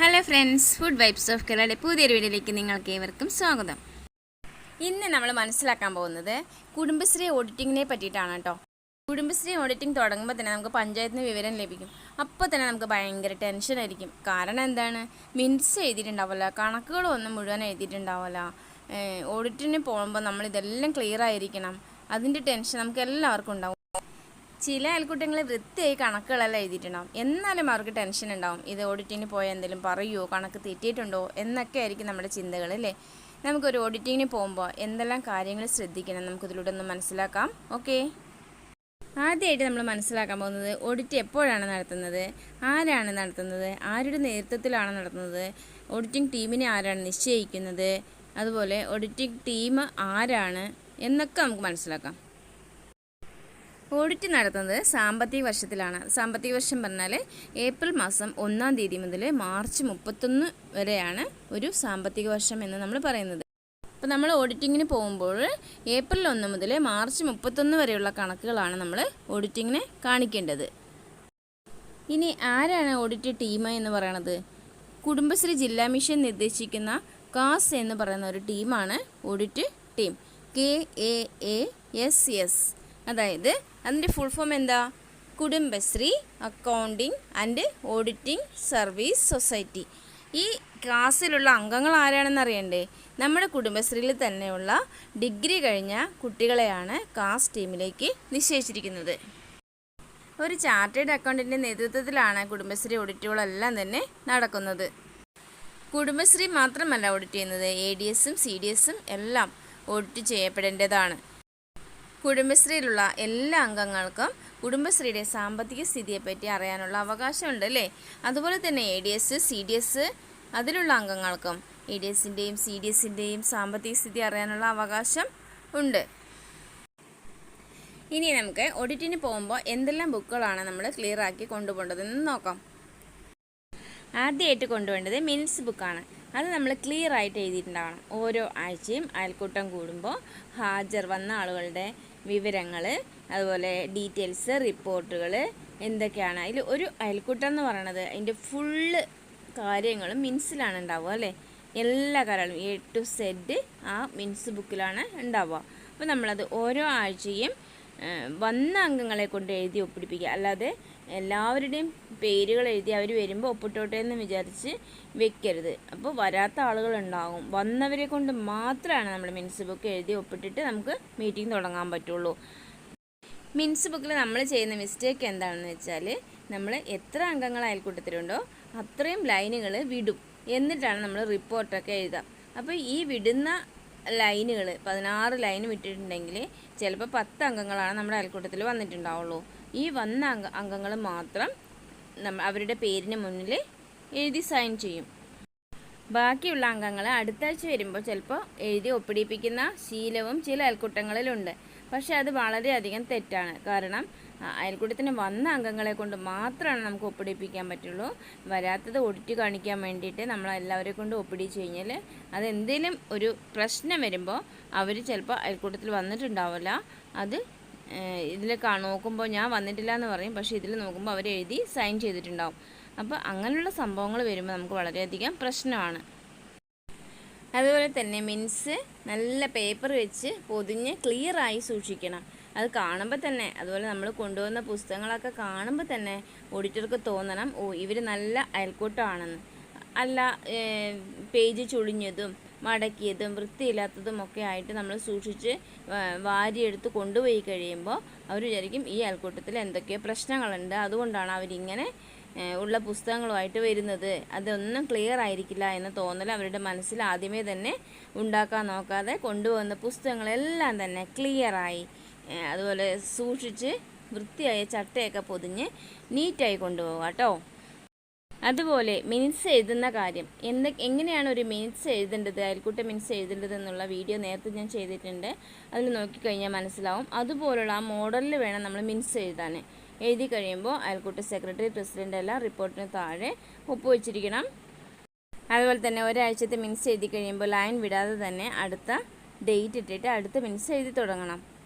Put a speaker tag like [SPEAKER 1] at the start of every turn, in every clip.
[SPEAKER 1] Hello friends food vibes of കേരളയുടെ പുതിയൊരു വീഡിയോയിലേക്ക് നിങ്ങൾക്ക് ഏവർക്കും സ്വാഗതം. ഇന്ന് നമ്മൾ മനസ്സിലാക്കാൻ പോകുന്നത് കുടുംബശ്രീ ഓഡിറ്റിങ്ങിനെ പറ്റിയിട്ടാണ് കേട്ടോ. കുടുംബശ്രീ ഓഡിറ്റിംഗ് തുടങ്ങുമ്പോൾ തന്നെ നമുക്ക് പഞ്ചായത്തിന് വിവരം ലഭിക്കും. അപ്പോൾ തന്നെ നമുക്ക് ഭയങ്കര ടെൻഷൻ ആയിരിക്കും. കാരണം എന്താണ്? മിൻസ് എഴുതിയിട്ടുണ്ടാവില്ല കണക്കുകളൊന്നും മുഴുവൻ എഴുതിയിട്ടുണ്ടാവില്ല ഓഡിറ്റിന് പോകുമ്പോൾ നമ്മൾ ഇതെല്ലാം ക്ലിയർ ആയിരിക്കണം. അതിന്റെ ടെൻഷൻ നമുക്ക് എല്ലാവർക്കും ഉണ്ടാവും. ചില അയൽക്കൂട്ടങ്ങൾ വൃത്തിയായി കണക്കുകളെല്ലാം എഴുതിയിട്ടുണ്ടാവും. എന്നാലും അവർക്ക് ടെൻഷൻ ഉണ്ടാവും. ഇത് ഓഡിറ്റിങ്ങിന് പോയാൽ എന്തെങ്കിലും പറയുമോ കണക്ക് തെറ്റിയിട്ടുണ്ടോ? എന്നൊക്കെ ആയിരിക്കും നമ്മുടെ ചിന്തകൾ അല്ലേ? നമുക്കൊരു ഓഡിറ്റിങ്ങിന് പോകുമ്പോൾ എന്തെല്ലാം കാര്യങ്ങൾ ശ്രദ്ധിക്കണം നമുക്കിതിലൂടെ ഒന്ന് മനസ്സിലാക്കാം. ഓക്കെ ആദ്യമായിട്ട് നമ്മൾ മനസ്സിലാക്കാൻ പോകുന്നത് ഓഡിറ്റ് എപ്പോഴാണ് നടത്തുന്നത്? ആരാണ് നടത്തുന്നത്? ആരുടെ നേതൃത്വത്തിലാണ് നടത്തുന്നത്? ഓഡിറ്റിംഗ് ടീമിനെ ആരാണ് നിശ്ചയിക്കുന്നത്? അതുപോലെ ഓഡിറ്റിംഗ് ടീം ആരാണ്? എന്നൊക്കെ നമുക്ക് മനസ്സിലാക്കാം. ഓഡിറ്റ് നടത്തുന്നത് സാമ്പത്തിക വർഷത്തിലാണ്. സാമ്പത്തിക വർഷം പറഞ്ഞാൽ ഏപ്രിൽ മാസം ഒന്നാം തീയതി മുതൽ മാർച്ച് മുപ്പത്തൊന്ന് വരെയാണ് ഒരു സാമ്പത്തിക വർഷം എന്ന് നമ്മൾ പറയുന്നത്. അപ്പോൾ നമ്മൾ ഓഡിറ്റിങ്ങിന് പോകുമ്പോൾ ഏപ്രിൽ ഒന്ന് മുതൽ മാർച്ച് മുപ്പത്തൊന്ന് വരെയുള്ള കണക്കുകളാണ് നമ്മൾ ഓഡിറ്റിങ്ങിന് കാണിക്കേണ്ടത്. ഇനി ആരാണ് ഓഡിറ്റ് ടീം എന്ന് പറയണത്? കുടുംബശ്രീ ജില്ലാ മിഷൻ നിർദ്ദേശിക്കുന്ന കാസ് എന്ന് പറയുന്ന ഒരു ടീമാണ് audit team. K A A S S. അതായത് അതിന്റെ ഫുൾ ഫോം എന്താ? Kudumbashree accounting and auditing service society ഈ ക്ലാസ്സിലുള്ള അംഗങ്ങൾ ആരാണെന്ന് അറിയണ്ടേ? നമ്മുടെ കുടുംബശ്രീയിൽ തന്നെയുള്ള ഡിഗ്രി കഴിഞ്ഞ കുട്ടികളെയാണ് ക്ലാസ് ടീമിലേക്ക് നിശ്ചയിച്ചിരിക്കുന്നത്. ഒരു ചാർട്ടേഡ് അക്കൗണ്ടിന്റെ നേതൃത്വത്തിലാണ് കുടുംബശ്രീ ഓഡിറ്റുകളെല്ലാം തന്നെ നടക്കുന്നത്. കുടുംബശ്രീ മാത്രമല്ല ഓഡിറ്റ് ചെയ്യുന്നത്. എ ഡി എസും സി ഡി എസും എല്ലാം ഓഡിറ്റ് ചെയ്യപ്പെടേണ്ടതാണ്. കുടുംബശ്രീയിലുള്ള എല്ലാ അംഗങ്ങൾക്കും കുടുംബശ്രീയുടെ സാമ്പത്തിക സ്ഥിതിയെപ്പറ്റി അറിയാനുള്ള അവകാശമുണ്ട് അല്ലേ? അതുപോലെ തന്നെ A D S C D S അതിലുള്ള അംഗങ്ങൾക്കും എ ഡി എസിന്റെയും സി ഡി എസിന്റെയും സാമ്പത്തിക സ്ഥിതി അറിയാനുള്ള അവകാശം ഉണ്ട്. ഇനി നമുക്ക് ഓഡിറ്റിന് പോകുമ്പോൾ എന്തെല്ലാം ബുക്കുകളാണ് നമ്മൾ ക്ലിയർ ആക്കി കൊണ്ടുപോകേണ്ടതെന്ന് നോക്കാം. ആദ്യമായിട്ട് കൊണ്ടുപോകേണ്ടത് മിനിറ്റ്സ് ബുക്കാണ്. അത് നമ്മൾ ക്ലിയർ ആയിട്ട് എഴുതിയിട്ടുണ്ടാവണം. ഓരോ ആഴ്ചയും അയൽക്കൂട്ടം കൂടുമ്പോൾ ഹാജർ വന്ന ആളുകളുടെ വിവരങ്ങൾ അതുപോലെ ഡീറ്റെയിൽസ് റിപ്പോർട്ടുകൾ എന്തൊക്കെയാണ്. അതിൽ ഒരു അയൽക്കൂട്ടം എന്ന് പറയണത് അതിന്റെ ഫുള്ള് കാര്യങ്ങളും മിൻസിലാണ് ഉണ്ടാവുക അല്ലേ? എല്ലാ കാര്യങ്ങളും എ ടു സെഡ് ആ മിൻസ് ബുക്കിലാണ് ഉണ്ടാവുക. അപ്പോൾ നമ്മളത് ഓരോ ആഴ്ചയും വന്ന അംഗങ്ങളെ കൊണ്ട് എഴുതി ഒപ്പിടിപ്പിക്കുക. അല്ലാതെ എല്ലാവരുടെയും പേരുകൾ എഴുതി അവർ വരുമ്പോൾ ഒപ്പിട്ടോട്ടെ എന്ന് വിചാരിച്ച് വെക്കരുത്. അപ്പോൾ വരാത്ത ആളുകളുണ്ടാകും വന്നവരെ കൊണ്ട് മാത്രമാണ് നമ്മൾ മിൻസ് ബുക്ക് എഴുതി ഒപ്പിട്ടിട്ട് നമുക്ക് മീറ്റിംഗ് തുടങ്ങാൻ പറ്റുള്ളൂ. മിൻസ് ബുക്കിൽ നമ്മൾ ചെയ്യുന്ന മിസ്റ്റേക്ക് എന്താണെന്ന് വെച്ചാൽ നമ്മൾ എത്ര അംഗങ്ങൾ അയൽക്കൂട്ടത്തിലുണ്ടോ അത്രയും ലൈനുകൾ വിടും. എന്നിട്ടാണ് നമ്മൾ റിപ്പോർട്ടൊക്കെ എഴുതുക. അപ്പോൾ ഈ വിടുന്ന ലൈനുകൾ പതിനാറ് ലൈൻ വിട്ടിട്ടുണ്ടെങ്കിൽ ചിലപ്പോൾ പത്ത് അംഗങ്ങളാണ് നമ്മുടെ അയൽക്കൂട്ടത്തിൽ വന്നിട്ടുണ്ടാവുള്ളൂ. ഈ വന്ന അംഗ അംഗങ്ങൾ മാത്രം അവരുടെ പേരിന് മുന്നിൽ എഴുതി സൈൻ ചെയ്യും. ബാക്കിയുള്ള അംഗങ്ങൾ അടുത്താഴ്ച വരുമ്പോൾ ചിലപ്പോൾ എഴുതി ഒപ്പിടിപ്പിക്കുന്ന ശീലവും ചില അയൽക്കൂട്ടങ്ങളിലുണ്ട്. പക്ഷെ അത് വളരെയധികം തെറ്റാണ്. കാരണം അയൽക്കൂട്ടത്തിന് വന്ന അംഗങ്ങളെ കൊണ്ട് മാത്രമാണ് നമുക്ക് ഒപ്പിടിപ്പിക്കാൻ പറ്റുള്ളൂ. വരാത്തത് ഒടിറ്റ് കാണിക്കാൻ വേണ്ടിയിട്ട് നമ്മൾ എല്ലാവരെ കൊണ്ട് ഒപ്പിടിച്ച് കഴിഞ്ഞാൽ അതെന്തെങ്കിലും ഒരു പ്രശ്നം വരുമ്പോൾ അവർ ചിലപ്പോൾ അയൽക്കൂട്ടത്തിൽ വന്നിട്ടുണ്ടാവില്ല അത് ഇതിൽ നോക്കുമ്പോൾ ഞാൻ വന്നിട്ടില്ല എന്ന് പറയും. പക്ഷേ ഇതിൽ നോക്കുമ്പോൾ അവർ എഴുതി സൈൻ ചെയ്തിട്ടുണ്ടാവും. അപ്പോൾ അങ്ങനെയുള്ള സംഭവങ്ങൾ വരുമ്പോൾ നമുക്ക് വളരെയധികം പ്രശ്നമാണ്. അതുപോലെ തന്നെ മിൻസ് നല്ല പേപ്പർ വെച്ച് പൊതിഞ്ഞ് ക്ലിയറായി സൂക്ഷിക്കണം. അത് കാണുമ്പോൾ തന്നെ അതുപോലെ നമ്മൾ കൊണ്ടുവന്ന പുസ്തകങ്ങളൊക്കെ കാണുമ്പോൾ തന്നെ ഓഡിറ്റർക്ക് തോന്നണം ഓ ഇവർ നല്ല അയൽക്കൂട്ടമാണെന്ന്. അല്ല പേജ് ചുളിഞ്ഞതും മടക്കിയതും വൃത്തിയില്ലാത്തതും ഒക്കെ ആയിട്ട് നമ്മൾ സൂക്ഷിച്ച് വാരിയെടുത്ത് കൊണ്ടുപോയി കഴിയുമ്പോൾ അവർ വിചാരിക്കും ഈ അയൽക്കൂട്ടത്തിൽ എന്തൊക്കെയോ പ്രശ്നങ്ങളുണ്ട്. അതുകൊണ്ടാണ് അവരിങ്ങനെ ഉള്ള പുസ്തകങ്ങളുമായിട്ട് വരുന്നത്. അതൊന്നും ക്ലിയർ ആയിരിക്കില്ല എന്ന് തോന്നൽ അവരുടെ മനസ്സിൽ ആദ്യമേ തന്നെ ഉണ്ടാക്കാൻ നോക്കാതെ കൊണ്ടുവന്ന പുസ്തകങ്ങളെല്ലാം തന്നെ ക്ലിയറായി അതുപോലെ സൂക്ഷിച്ച് വൃത്തിയായ ചട്ടയൊക്കെ പൊതിഞ്ഞ് നീറ്റായി കൊണ്ടുപോകുക കേട്ടോ. അതുപോലെ മിനിറ്റ്സ് എഴുതുന്ന കാര്യം. എന്ത് എങ്ങനെയാണ് ഒരു മിനിറ്റ്സ് എഴുതേണ്ടത്? അയൽക്കൂട്ട മിനിറ്റ്സ് എഴുതേണ്ടത് എന്നുള്ള വീഡിയോ നേരത്തെ ഞാൻ ചെയ്തിട്ടുണ്ട്. അതിൽ നോക്കിക്കഴിഞ്ഞാൽ മനസ്സിലാവും. അതുപോലുള്ള ആ മോഡലിൽ വേണം നമ്മൾ മിനിറ്റ്സ് എഴുതാൻ. എഴുതി കഴിയുമ്പോൾ അയൽക്കൂട്ട സെക്രട്ടറി പ്രസിഡന്റ് എല്ലാം റിപ്പോർട്ടിന് താഴെ ഒപ്പുവെച്ചിരിക്കണം. അതുപോലെ തന്നെ ഒരാഴ്ചത്തെ മിനിറ്റ്സ് എഴുതി കഴിയുമ്പോൾ ലൈൻ വിടാതെ തന്നെ അടുത്ത ഡേറ്റ് ഇട്ടിട്ട് അടുത്ത മിനിറ്റ്സ് എഴുതി തുടങ്ങണം.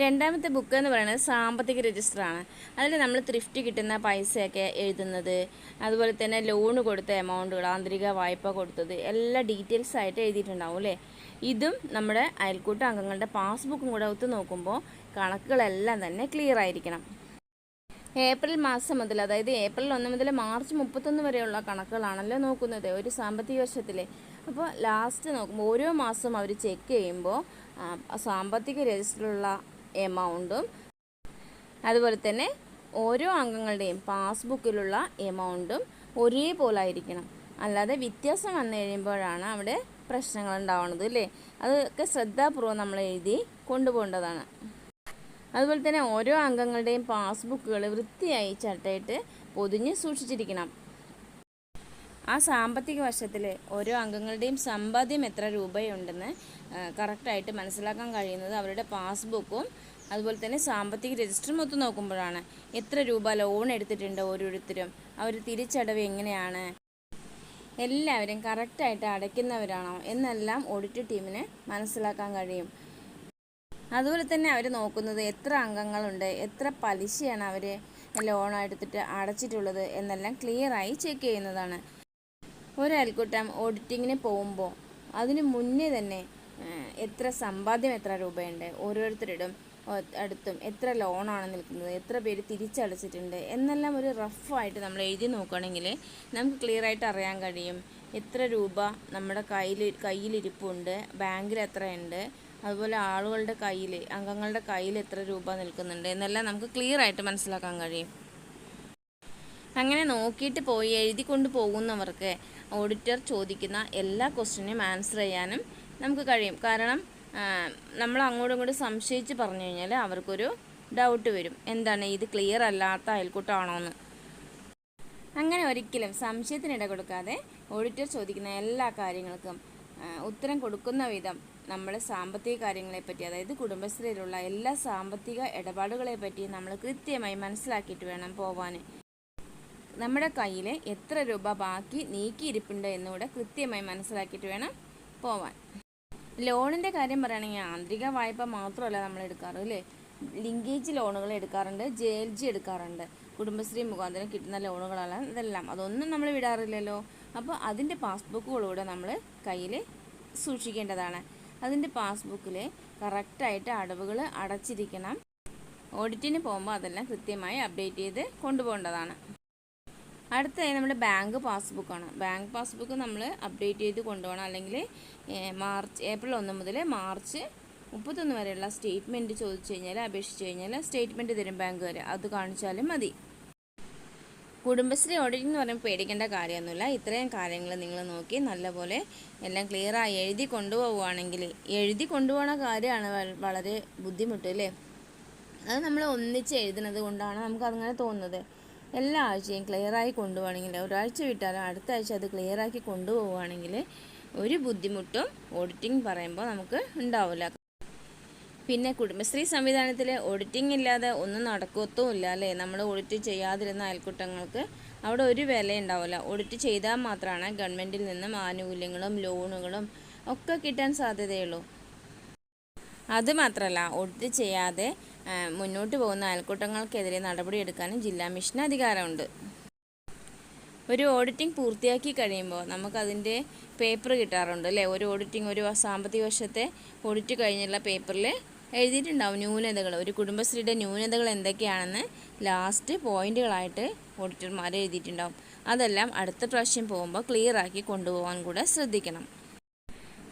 [SPEAKER 1] രണ്ടാമത്തെ ബുക്ക് എന്ന് പറയുന്നത് സാമ്പത്തിക രജിസ്റ്ററാണ് അതിൽ നമ്മൾ ത്രിഫ്റ്റ് കിട്ടുന്ന പൈസയൊക്കെ എഴുതുന്നത് അതുപോലെ തന്നെ ലോൺ കൊടുത്ത എമൗണ്ടുകൾ ആന്തരിക വായ്പ കൊടുത്തത് എല്ലാ ഡീറ്റെയിൽസ് ആയിട്ട് എഴുതിയിട്ടുണ്ടാവും അല്ലേ? ഇതും നമ്മുടെ അയൽക്കൂട്ട അംഗങ്ങളുടെ പാസ്ബുക്കും കൂടെ ഒത്തു നോക്കുമ്പോൾ കണക്കുകളെല്ലാം തന്നെ ക്ലിയർ ആയിരിക്കണം. ഏപ്രിൽ മാസം മുതൽ അതായത് ഏപ്രിൽ ഒന്ന് മുതൽ മാർച്ച് മുപ്പത്തൊന്ന് വരെയുള്ള കണക്കുകളാണല്ലോ നോക്കുന്നത് ഒരു സാമ്പത്തിക വർഷത്തിലെ. അപ്പോൾ ലാസ്റ്റ് നോക്കുമ്പോൾ ഓരോ മാസവും അവർ ചെക്ക് ചെയ്യുമ്പോൾ സാമ്പത്തിക രജിസ്റ്ററിലുള്ള എമൗണ്ടും അതുപോലെ തന്നെ ഓരോ അംഗങ്ങളുടെയും പാസ്ബുക്കിലുള്ള എമൗണ്ടും ഒരേപോലെ ആയിരിക്കണം അല്ലാതെ വ്യത്യാസം വന്നു കഴിയുമ്പോഴാണ് അവിടെ പ്രശ്നങ്ങൾ ഉണ്ടാവുന്നത് അല്ലേ? അതൊക്കെ ശ്രദ്ധാപൂർവം നമ്മൾ എഴുതി കൊണ്ടുപോകേണ്ടതാണ്. അതുപോലെ തന്നെ ഓരോ അംഗങ്ങളുടെയും പാസ്ബുക്കുകൾ വൃത്തിയായി ചട്ടയിട്ട് പൊതിഞ്ഞ് സൂക്ഷിച്ചിരിക്കണം. ആ സാമ്പത്തിക വർഷത്തിൽ ഓരോ അംഗങ്ങളുടെയും സമ്പാദ്യം എത്ര രൂപയുണ്ടെന്ന് കറക്റ്റായിട്ട് മനസ്സിലാക്കാൻ കഴിയുന്നത് അവരുടെ പാസ്ബുക്കും അതുപോലെ തന്നെ സാമ്പത്തിക രജിസ്റ്ററും ഒത്തു നോക്കുമ്പോഴാണ്. എത്ര രൂപ ലോൺ എടുത്തിട്ടുണ്ട് ഓരോരുത്തരും? അവർ തിരിച്ചടവ് എങ്ങനെയാണ്? എല്ലാവരും കറക്റ്റായിട്ട് അടയ്ക്കുന്നവരാണോ എന്നെല്ലാം ഓഡിറ്റ് ടീമിന് മനസ്സിലാക്കാൻ കഴിയും. അതുപോലെ തന്നെ അവർ നോക്കുന്നത് എത്ര അംഗങ്ങളുണ്ട് എത്ര പലിശയാണ് അവർ ലോൺ എടുത്തിട്ട് അടച്ചിട്ടുള്ളത് എന്നെല്ലാം ക്ലിയറായി ചെക്ക് ചെയ്യുന്നതാണ്. ഒരു ഓഡിറ്റിങ്ങിന് പോകുമ്പോൾ അതിന് മുന്നേ തന്നെ എത്ര സമ്പാദ്യം എത്ര രൂപയുണ്ട്? ഓരോരുത്തരുടെയും അടുത്തും എത്ര ലോണാണ് നിൽക്കുന്നത്? എത്ര പേര് തിരിച്ചടച്ചിട്ടുണ്ട്? എന്നെല്ലാം ഒരു റഫായിട്ട് നമ്മൾ എഴുതി നോക്കുകയാണെങ്കിൽ നമുക്ക് ക്ലിയർ ആയിട്ട് അറിയാൻ കഴിയും. എത്ര രൂപ നമ്മുടെ കയ്യിൽ കയ്യിലിരിപ്പുണ്ട്? ബാങ്കിൽ എത്രയുണ്ട്? അതുപോലെ ആളുകളുടെ കയ്യിൽ അംഗങ്ങളുടെ കയ്യിൽ എത്ര രൂപ നിൽക്കുന്നുണ്ട്? എന്നെല്ലാം നമുക്ക് ക്ലിയർ ആയിട്ട് മനസ്സിലാക്കാൻ കഴിയും. അങ്ങനെ നോക്കിയിട്ട് പോയി എഴുതി കൊണ്ട് പോകുന്നവർക്ക് ഓഡിറ്റർ ചോദിക്കുന്ന എല്ലാ ക്വസ്റ്റിനും ആൻസർ ചെയ്യാനും നമുക്ക് കഴിയും. കാരണം നമ്മൾ അങ്ങോട്ടും ഇങ്ങോട്ടും സംശയിച്ച് പറഞ്ഞു കഴിഞ്ഞാൽ അവർക്കൊരു ഡൗട്ട് വരും. എന്താണ്? ഇത് ക്ലിയർ അല്ലാത്ത അയൽക്കൂട്ടമാണോ എന്ന് അങ്ങനെ ഒരിക്കലും സംശയത്തിനിട കൊടുക്കാതെ ഓഡിറ്റർ ചോദിക്കുന്ന എല്ലാ കാര്യങ്ങൾക്കും ഉത്തരം കൊടുക്കുന്ന വിധം നമ്മൾ സാമ്പത്തിക കാര്യങ്ങളെപ്പറ്റി അതായത് കുടുംബശ്രീയിലുള്ള എല്ലാ സാമ്പത്തിക ഇടപാടുകളെ പറ്റി നമ്മൾ കൃത്യമായി മനസ്സിലാക്കിയിട്ട് വേണം പോവാൻ നമ്മുടെ കയ്യിൽ എത്ര രൂപ ബാക്കി നീക്കിയിരിപ്പുണ്ട് എന്നുകൂടെ കൃത്യമായി മനസ്സിലാക്കിയിട്ട് വേണം പോവാൻ. ലോണിന്റെ കാര്യം പറയുകയാണെങ്കിൽ ആന്തരിക വായ്പ മാത്രമല്ല നമ്മൾ എടുക്കാറ് അല്ലേ? ലിങ്കേജ് ലോണുകൾ എടുക്കാറുണ്ട് ജെ എൽ ജി എടുക്കാറുണ്ട്. കുടുംബശ്രീ മുഖാന്തരം കിട്ടുന്ന ലോണുകളാണ് ഇതെല്ലാം. അതൊന്നും നമ്മൾ വിടാറില്ലല്ലോ. അപ്പോൾ അതിന്റെ പാസ്ബുക്കുകളൂടെ നമ്മൾ കയ്യിൽ സൂക്ഷിക്കേണ്ടതാണ്. അതിന്റെ പാസ്ബുക്കിൽ കറക്റ്റായിട്ട് അടവുകൾ അടച്ചിരിക്കണം. ഓഡിറ്റിന് പോകുമ്പോൾ അതെല്ലാം കൃത്യമായി അപ്ഡേറ്റ് ചെയ്ത് കൊണ്ടുപോകേണ്ടതാണ്. അടുത്തതായി നമ്മുടെ ബാങ്ക് പാസ്ബുക്കാണ് ബാങ്ക് പാസ്ബുക്ക് നമ്മൾ അപ്ഡേറ്റ് ചെയ്ത് കൊണ്ടുപോകണം. അല്ലെങ്കിൽ മാർച്ച് ഏപ്രിൽ ഒന്ന് മുതൽ മാർച്ച് മുപ്പത്തൊന്ന് വരെയുള്ള സ്റ്റേറ്റ്മെന്റ് ചോദിച്ചു കഴിഞ്ഞാൽ അപേക്ഷിച്ച് കഴിഞ്ഞാൽ സ്റ്റേറ്റ്മെന്റ് തരും ബാങ്ക് വരെ അത് കാണിച്ചാലും മതി. കുടുംബശ്രീ ഓഡിറ്റ് എന്ന് പറയുമ്പോൾ പേടിക്കേണ്ട കാര്യമൊന്നുമില്ല. ഇത്രയും കാര്യങ്ങൾ നിങ്ങൾ നോക്കി നല്ലപോലെ എല്ലാം ക്ലിയറായി എഴുതി കൊണ്ടുപോവുകയാണെങ്കിൽ എഴുതി കൊണ്ടുപോകുന്ന കാര്യമാണ് വളരെ ബുദ്ധിമുട്ട് അല്ലേ? അത് നമ്മൾ ഒന്നിച്ച് എഴുതുന്നത് കൊണ്ടാണ് നമുക്ക് അങ്ങനെ തോന്നുന്നത്. എല്ലാ ആഴ്ചയും ക്ലിയറായി കൊണ്ടുപോകണമെങ്കിൽ ഒരാഴ്ച വിട്ടാലും അടുത്ത ആഴ്ച അത് ക്ലിയറാക്കി കൊണ്ടുപോവുകയാണെങ്കിൽ ഒരു ബുദ്ധിമുട്ടും ഓഡിറ്റിംഗ് പറയുമ്പോൾ നമുക്ക് ഉണ്ടാവില്ല. പിന്നെ കുടുംബശ്രീ സംവിധാനത്തിൽ ഓഡിറ്റിംഗ് ഇല്ലാതെ ഒന്നും നടക്കത്തുമില്ല അല്ലേ? നമ്മൾ ഓഡിറ്റ് ചെയ്യാതിരുന്ന അയൽക്കൂട്ടങ്ങൾക്ക് അവിടെ ഒരു വില ഉണ്ടാവില്ല. ഓഡിറ്റ് ചെയ്താൽ മാത്രമാണ് ഗവൺമെന്റിൽ നിന്നും ആനുകൂല്യങ്ങളും ലോണുകളും ഒക്കെ കിട്ടാൻ സാധ്യതയുള്ളൂ. അതുമാത്രമല്ല ഓഡിറ്റ് ചെയ്യാതെ മുന്നോട്ട് പോകുന്ന അയൽക്കൂട്ടങ്ങൾക്കെതിരെ നടപടിയെടുക്കാനും ജില്ലാ മിഷന് അധികാരമുണ്ട്. ഒരു ഓഡിറ്റിംഗ് പൂർത്തിയാക്കി കഴിയുമ്പോൾ നമുക്കതിന്റെ പേപ്പർ കിട്ടാറുണ്ട് അല്ലേ? ഒരു ഓഡിറ്റിംഗ് ഒരു സാമ്പത്തിക വർഷത്തെ ഓഡിറ്റ് കഴിഞ്ഞുള്ള പേപ്പറിൽ എഴുതിയിട്ടുണ്ടാവും ന്യൂനതകൾ. ഒരു കുടുംബശ്രീയുടെ ന്യൂനതകൾ എന്തൊക്കെയാണെന്ന് ലാസ്റ്റ് പോയിന്റുകളായിട്ട് ഓഡിറ്റർമാർ എഴുതിയിട്ടുണ്ടാവും. അതെല്ലാം അടുത്ത പ്രാവശ്യം പോകുമ്പോൾ ക്ലിയർ ആക്കി കൊണ്ടുപോകാൻ കൂടെ ശ്രദ്ധിക്കണം.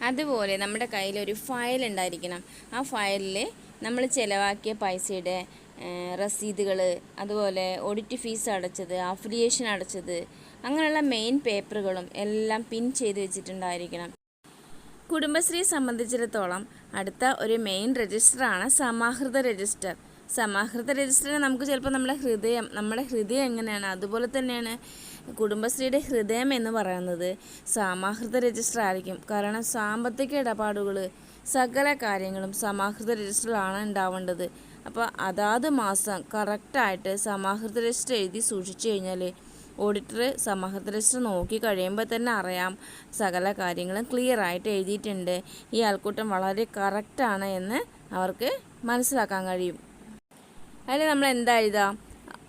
[SPEAKER 1] അതുപോലെ നമ്മുടെ കയ്യിൽ ഒരു ഫയൽ ഉണ്ടായിരിക്കണം. ആ ഫയലിൽ നമ്മൾ ചിലവാക്കിയ പൈസയുടെ റസീദുകൾ അതുപോലെ ഓഡിറ്റ് ഫീസ് അടച്ചത് അഫിലിയേഷൻ അടച്ചത് അങ്ങനെയുള്ള മെയിൻ പേപ്പറുകളും എല്ലാം പിൻ ചെയ്ത് വെച്ചിട്ടുണ്ടായിരിക്കണം. കുടുംബശ്രീയെ സംബന്ധിച്ചിടത്തോളം അടുത്ത ഒരു മെയിൻ രജിസ്റ്ററാണ് സമാഹൃത രജിസ്റ്റർ സമാഹൃത രജിസ്റ്ററിന് നമുക്ക് ചിലപ്പോൾ നമ്മുടെ ഹൃദയം നമ്മുടെ ഹൃദയം എങ്ങനെയാണ്? അതുപോലെ തന്നെയാണ് കുടുംബശ്രീയുടെ ഹൃദയം എന്ന് പറയുന്നത് സമാഹൃത രജിസ്റ്റർ ആയിരിക്കും. കാരണം സാമ്പത്തിക ഇടപാടുകൾ സകല കാര്യങ്ങളും സമാഹൃത രജിസ്റ്ററിലാണ് ഉണ്ടാവേണ്ടത്. അപ്പോൾ അതാത് മാസം കറക്റ്റായിട്ട് സമാഹൃത രജിസ്റ്റർ എഴുതി സൂക്ഷിച്ചു കഴിഞ്ഞാൽ ഓഡിറ്റർ സമാഹൃത രജിസ്റ്റർ നോക്കി കഴിയുമ്പോൾ തന്നെ അറിയാം സകല കാര്യങ്ങളും ക്ലിയർ ആയിട്ട് എഴുതിയിട്ടുണ്ട്. ഈ ആൾക്കൂട്ടം വളരെ കറക്റ്റാണ് എന്ന് അവർക്ക് മനസ്സിലാക്കാൻ കഴിയും. അതിൽ നമ്മൾ എന്താ എഴുതുക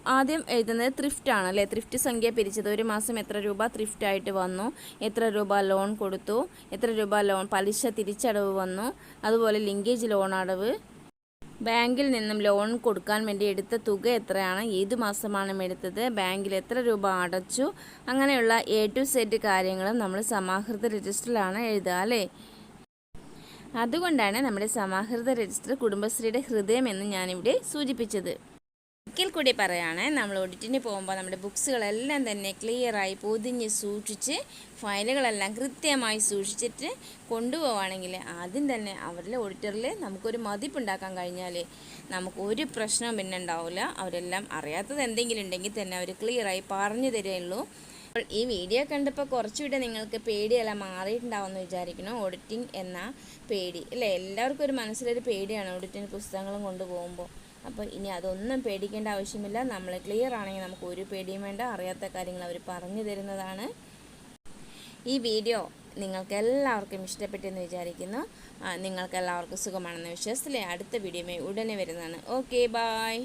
[SPEAKER 1] ആദ്യം എഴുതുന്നത് ത്രിഫ്റ്റ് ആണ് അല്ലേ ത്രിഫ്റ്റ് സംഖ്യ പിരിച്ചത്. ഒരു മാസം എത്ര രൂപ ത്രിഫ്റ്റ് ആയിട്ട് വന്നു? എത്ര രൂപ ലോൺ കൊടുത്തു? എത്ര രൂപ ലോൺ പലിശ തിരിച്ചടവ് വന്നു? അതുപോലെ ലിങ്കേജ് ലോൺ അടവ്. ബാങ്കിൽ നിന്നും ലോൺ കൊടുക്കാൻ വേണ്ടി എടുത്ത തുക എത്രയാണ്? ഏത് മാസമാണ് എടുത്തത്? ബാങ്കിൽ എത്ര രൂപ അടച്ചു? അങ്ങനെയുള്ള എ ടു സെറ്റ് കാര്യങ്ങളും നമ്മൾ സമാഹൃത രജിസ്റ്ററിലാണ് എഴുതുക അല്ലേ? അതുകൊണ്ടാണ് നമ്മുടെ സമാഹൃത രജിസ്റ്റർ കുടുംബശ്രീയുടെ ഹൃദയം എന്ന് ഞാനിവിടെ സൂചിപ്പിച്ചത്. ഒരിക്കൽ കൂടി പറയുകയാണെ നമ്മൾ ഓഡിറ്റിന് പോകുമ്പോൾ നമ്മുടെ ബുക്സുകളെല്ലാം തന്നെ ക്ലിയറായി പൊതിഞ്ഞ് സൂക്ഷിച്ച് ഫയലുകളെല്ലാം കൃത്യമായി സൂക്ഷിച്ചിട്ട് കൊണ്ടുപോവുകയാണെങ്കിൽ ആദ്യം തന്നെ അവരുടെ ഓഡിറ്ററിൽ നമുക്കൊരു മതിപ്പുണ്ടാക്കാൻ കഴിഞ്ഞാൽ നമുക്ക് ഒരു പ്രശ്നവും പിന്നെ ഉണ്ടാവില്ല. അവരെല്ലാം അറിയാത്തത് എന്തെങ്കിലും ഉണ്ടെങ്കിൽ തന്നെ അവർ ക്ലിയറായി പറഞ്ഞു തരുള്ളൂ അപ്പോൾ ഈ വീഡിയോ കണ്ടപ്പോൾ കുറച്ചുകൂടെ നിങ്ങൾക്ക് പേടിയെല്ലാം മാറിയിട്ടുണ്ടാവുമെന്ന് വിചാരിക്കണം ഓഡിറ്റിംഗ് എന്ന പേടി. അല്ലേ? എല്ലാവർക്കും ഒരു മനസ്സിലൊരു പേടിയാണ് ഓഡിറ്റിന്റെ പുസ്തകങ്ങളും കൊണ്ടുപോകുമ്പോൾ. അപ്പോൾ ഇനി അതൊന്നും പേടിക്കേണ്ട ആവശ്യമില്ല. നമ്മൾ ക്ലിയർ ആണെങ്കിൽ നമുക്ക് ഒരു പേടിയും വേണ്ട. അറിയാത്ത കാര്യങ്ങൾ അവർ പറഞ്ഞു തരുന്നതാണ്. ഈ വീഡിയോ നിങ്ങൾക്ക് എല്ലാവർക്കും ഇഷ്ടപ്പെട്ടെന്ന് വിചാരിക്കുന്നു. നിങ്ങൾക്ക് എല്ലാവർക്കും സുഖമാണെന്ന് വിശ്വാസത്തിലെ അടുത്ത വീഡിയോമേ ഉടനെ വരുന്നതാണ്. Okay bye